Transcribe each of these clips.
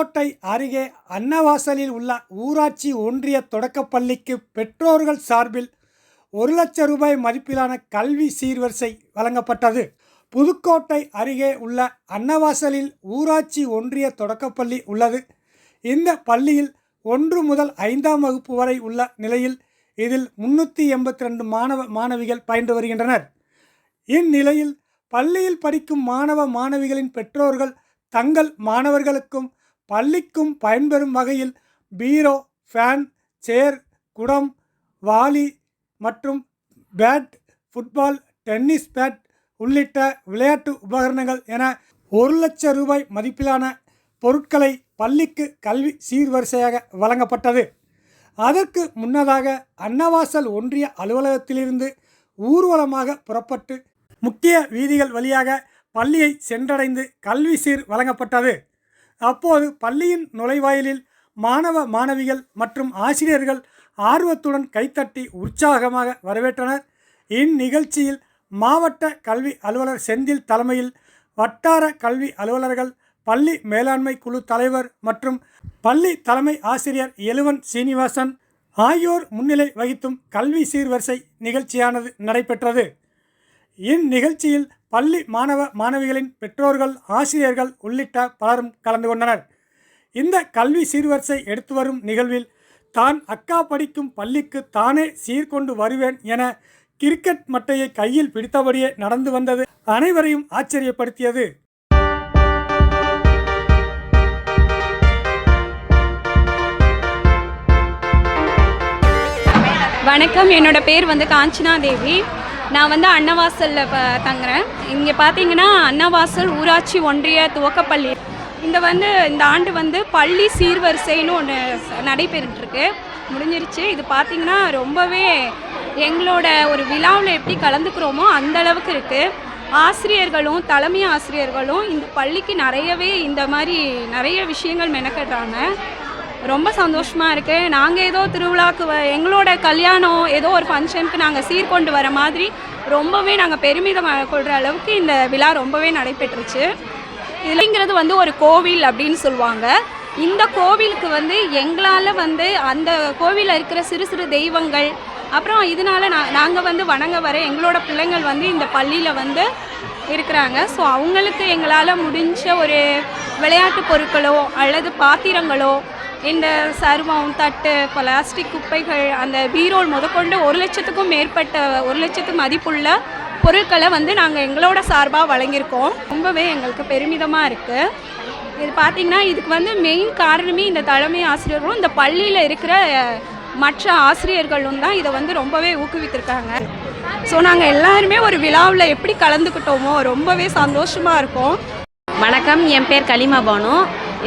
புதுக்கோட்டை அருகே அன்னவாசலில் உள்ள ஊராட்சி ஒன்றிய தொடக்கப்பள்ளிக்கு பெற்றோர்கள் சார்பில் ஒரு லட்சம் ரூபாய் மதிப்பிலான கல்வி சீர்வரிசை வழங்கப்பட்டது. புதுக்கோட்டை அருகே உள்ள அன்னவாசலில் ஊராட்சி ஒன்றிய தொடக்கப்பள்ளி உள்ளது. இந்த பள்ளியில் ஒன்று முதல் ஐந்தாம் வகுப்பு வரை உள்ள நிலையில் இதில் முன்னூற்றி எண்பத்தி ரெண்டு மாணவ மாணவிகள் பயின்று வருகின்றனர். இந்நிலையில் பள்ளியில் படிக்கும் மாணவ மாணவிகளின் பெற்றோர்கள் தங்கள் மாணவர்களுக்கும் பள்ளிக்கும் பயன்பெறும் வகையில் பீரோ ஃபேன் சேர் குடம் வாலி மற்றும் பேட் ஃபுட்பால் டென்னிஸ் பேட் உள்ளிட்ட விளையாட்டு உபகரணங்கள் என ஒரு லட்சம் ரூபாய் மதிப்பிலான பொருட்களை பள்ளிக்கு கல்வி சீர்வரிசையாக வழங்கப்பட்டது. அதற்கு முன்னதாக அன்னவாசல் ஒன்றிய அலுவலகத்திலிருந்து ஊர்வலமாக புறப்பட்டு முக்கிய வீதிகள் வழியாக பள்ளியை சென்றடைந்து கல்வி சீர் வழங்கப்பட்டது. அப்போது பள்ளியின் நுழைவாயிலில் மாணவ மாணவிகள் மற்றும் ஆசிரியர்கள் ஆர்வத்துடன் கைத்தட்டி உற்சாகமாக வரவேற்றனர். இந்நிகழ்ச்சியில் மாவட்ட கல்வி அலுவலர் செந்தில் தலைமையில் வட்டார கல்வி அலுவலர்கள் பள்ளி மேலாண்மை குழு தலைவர் மற்றும் பள்ளி தலைமை ஆசிரியர் எழுவன் சீனிவாசன் ஆகியோர் முன்னிலை வகித்தும் கல்வி சீர்வரிசை நிகழ்ச்சியானது நடைபெற்றது. இந்நிகழ்ச்சியில் பள்ளி மாணவ மாணவிகளின் பெற்றோர்கள் ஆசிரியர்கள் உள்ளிட்ட பலரும் கலந்து கொண்டனர். இந்த கல்வி சீர்வரிசை எடுத்து வரும் நிகழ்வில் தான் அக்கா படிக்கும் பள்ளிக்கு தானே சீர்கொண்டு வருவேன் என கிரிக்கெட் மட்டையை கையில் பிடித்தபடியே நடந்து வந்தது அனைவரையும் ஆச்சரியப்படுத்தியது. வணக்கம். என்னோட பேர் வந்து காஞ்சனா தேவி. நான் வந்து அன்னவாசலில் தங்குறேன். இங்கே பார்த்தீங்கன்னா அன்னவாசல் ஊராட்சி ஒன்றிய துவக்கப்பள்ளி. இந்த வந்து இந்த ஆண்டு வந்து பள்ளி சீர்வரிசைன்னு ஒன்று நடைபெற்றுருக்கு. முடிஞ்சிருச்சு. இது பார்த்தீங்கன்னா ரொம்பவே எங்களோட ஒரு விழாவில் எப்படி கலந்துக்கிறோமோ அந்த அளவுக்கு இருக்குது ஆசிரியர்களும் தலைமை ஆசிரியர்களும் இந்த பள்ளிக்கு நிறையவே இந்த மாதிரி நிறைய விஷயங்கள் மெனக்கடுறாங்க. ரொம்ப சந்தோஷமாக இருக்குது நாங்கள் ஏதோ திருவிழாக்கு வ- எங்களோட கல்யாணம் ஏதோ ஒரு ஃபங்க்ஷனுக்கு நாங்கள் சீர்கொண்டு வர மாதிரி ரொம்பவே நாங்கள் பெருமிதம் கொள்கிற அளவுக்கு இந்த விழா ரொம்பவே நடைபெற்றுச்சு. இதுலங்கிறது வந்து ஒரு கோவில் அப்படின்னு சொல்லுவாங்க. இந்த கோவிலுக்கு வந்து எங்களால் வந்து அந்த கோவிலில் இருக்கிற சிறு சிறு தெய்வங்கள் அப்புறம் இதனால நான் நாங்கள் வந்து வணங்க வர எங்களோட பிள்ளைங்கள் வந்து இந்த பள்ளியில் வந்து இருக்கிறாங்க. ஸோ அவங்களுக்கு எங்களால் முடிஞ்ச ஒரு விளையாட்டு பொருட்களோ அல்லது பாத்திரங்களோ இந்த சருமம் தட்டு பிளாஸ்டிக் குப்பைகள் அந்த பீரோல் முதற்கொண்டு ஒரு லட்சத்துக்கும் மேற்பட்ட ஒரு லட்சத்து மதிப்புள்ள பொருட்களை வந்து நாங்கள் எங்களோட சார்பாக வழங்கியிருக்கோம். ரொம்பவே எங்களுக்கு பெருமிதமாக இருக்குது இது பார்த்திங்கன்னா இதுக்கு வந்து மெயின் காரணமே இந்த தலைமை ஆசிரியர்களும் இந்த பள்ளியில் இருக்கிற மற்ற ஆசிரியர்களும் தான் இதை வந்து ரொம்பவே ஊக்குவித்திருக்காங்க. ஸோ நாங்கள் எல்லாருமே ஒரு விழாவில் எப்படி கலந்துக்கிட்டோமோ ரொம்பவே சந்தோஷமாக இருக்கும். வணக்கம். என் பேர் கலிமா பானு.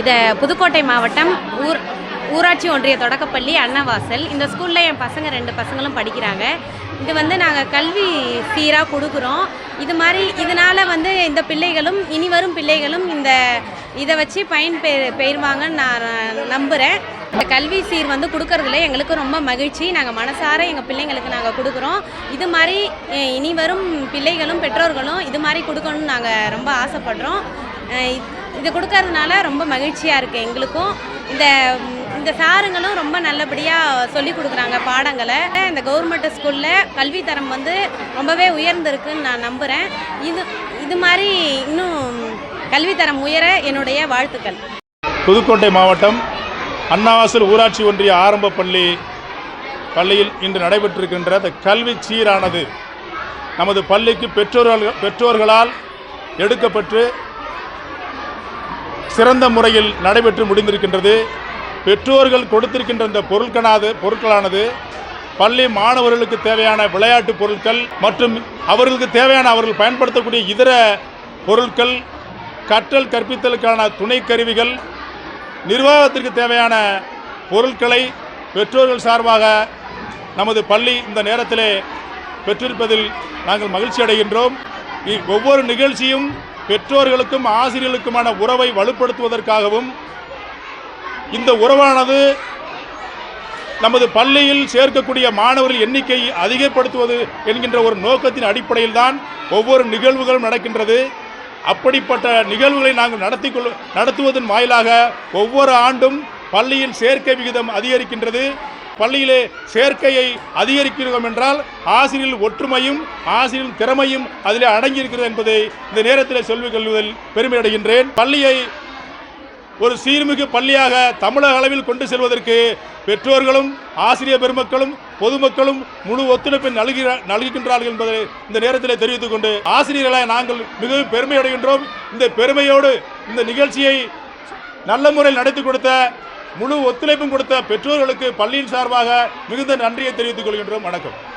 இதை புதுக்கோட்டை மாவட்டம் ஊர் ஊராட்சி ஒன்றிய தொடக்கப்பள்ளி அன்னவாசல். இந்த ஸ்கூலில் என் பசங்க ரெண்டு பசங்களும் படிக்கிறாங்க. இது வந்து நாங்கள் கல்வி சீராக கொடுக்குறோம். இது மாதிரி இதனால் வந்து இந்த பிள்ளைகளும் இனி வரும் பிள்ளைகளும் இந்த இதை வச்சு பயன் பெ பெறுவாங்கன்னு நான் நம்புகிறேன் இந்த கல்வி சீர் வந்து கொடுக்கறதுல எங்களுக்கு ரொம்ப மகிழ்ச்சி. நாங்கள் மனசார எங்கள் பிள்ளைங்களுக்கு நாங்கள் கொடுக்குறோம். இது மாதிரி இனி வரும் பிள்ளைகளும் பெற்றோர்களும் இது மாதிரி கொடுக்கணும்னு நாங்கள் ரொம்ப ஆசைப்படுறோம். இது- கொடுக்கறதுனால ரொம்ப மகிழ்ச்சியாக இருக்குது எங்களுக்கும். இந்த இந்த சாருங்களும் ரொம்ப நல்லபடியாக சொல்லி கொடுக்குறாங்க பாடங்களை. இந்த கவர்மெண்ட் ஸ்கூலில் கல்வித்தரம் வந்து ரொம்பவே உயர்ந்திருக்குன்னு நான் நம்புகிறேன் இது இது மாதிரி இன்னும் கல்வித்தரம் உயர என்னுடைய வாழ்த்துக்கள். புதுக்கோட்டை மாவட்டம் அண்ணாவாசல் ஊராட்சி ஒன்றிய ஆரம்ப பள்ளி பள்ளியில் இன்று நடைபெற்றிருக்கின்ற இந்த கல்வி சீரானது நமது பள்ளிக்கு பெற்றோர்கள் பெற்றோர்களால் எடுக்கப்பட்டு சிறந்த முறையில் நடைபெற்று முடிந்திருக்கின்றது. பெற்றோர்கள் கொடுத்திருக்கின்ற இந்த பொருட்களானது பொருட்களானது பள்ளி மாணவர்களுக்கு தேவையான விளையாட்டு பொருட்கள் மற்றும் அவர்களுக்கு தேவையான அவர்கள் பயன்படுத்தக்கூடிய இதர பொருட்கள் கற்றல் கற்பித்தலுக்கான துணை கருவிகள் நிர்வாகத்திற்கு தேவையான பொருட்களை பெற்றோர்கள் சார்பாக நமது பள்ளி இந்த நேரத்திலே பெற்றிருப்பதில் நாங்கள் மகிழ்ச்சி அடைகின்றோம் ஒவ்வொரு நிகழ்ச்சியும் பெற்றோர்களுக்கும் ஆசிரியர்களுக்குமான உறவை வலுப்படுத்துவதற்காகவும் இந்த உறவானது நமது பள்ளியில் சேர்க்கக்கூடிய மாணவர்கள் எண்ணிக்கை அதிகப்படுத்துவது என்கின்ற ஒரு நோக்கத்தின் அடிப்படையில் தான் ஒவ்வொரு நிகழ்வுகளும் நடக்கின்றது. அப்படிப்பட்ட நிகழ்வுகளை நாங்கள் நடத்தி நடத்துவதன் வாயிலாக ஒவ்வொரு ஆண்டும் பள்ளியில் சேர்க்கை விகிதம் அதிகரிக்கின்றது. பள்ளியிலே சேர்க்கையை அதிகரிக்கிறோம் என்றால் ஆசிரியர்கள் ஒற்றுமையும் ஆசிரியர்கள் திறமையும் அதிலே அடங்கியிருக்கிறது என்பதை இந்த நேரத்தில் சொல்லிக் கொள்வதில் பெருமை அடைகின்றேன். பள்ளியை ஒரு சீர்மிகு பள்ளியாக தமிழக அளவில் கொண்டு செல்வதற்கு பெற்றோர்களும் ஆசிரியர் பெருமக்களும் பொதுமக்களும் முழு ஒத்துழைப்பை நல்கிற நல்கின்றார்கள் என்பதை இந்த நேரத்தில் தெரிவித்துக் கொண்டு ஆசிரியர்களை நாங்கள் மிகவும் பெருமை அடைகின்றோம். இந்த பெருமையோடு இந்த நிகழ்ச்சியை நல்ல முறையில் நடத்தி கொடுத்த முழு ஒத்துழைப்பும் கொடுத்த பெற்றோர்களுக்கு பள்ளியின் சார்பாக மிகுந்த நன்றியை தெரிவித்துக் கொள்கின்றோம். வணக்கம்.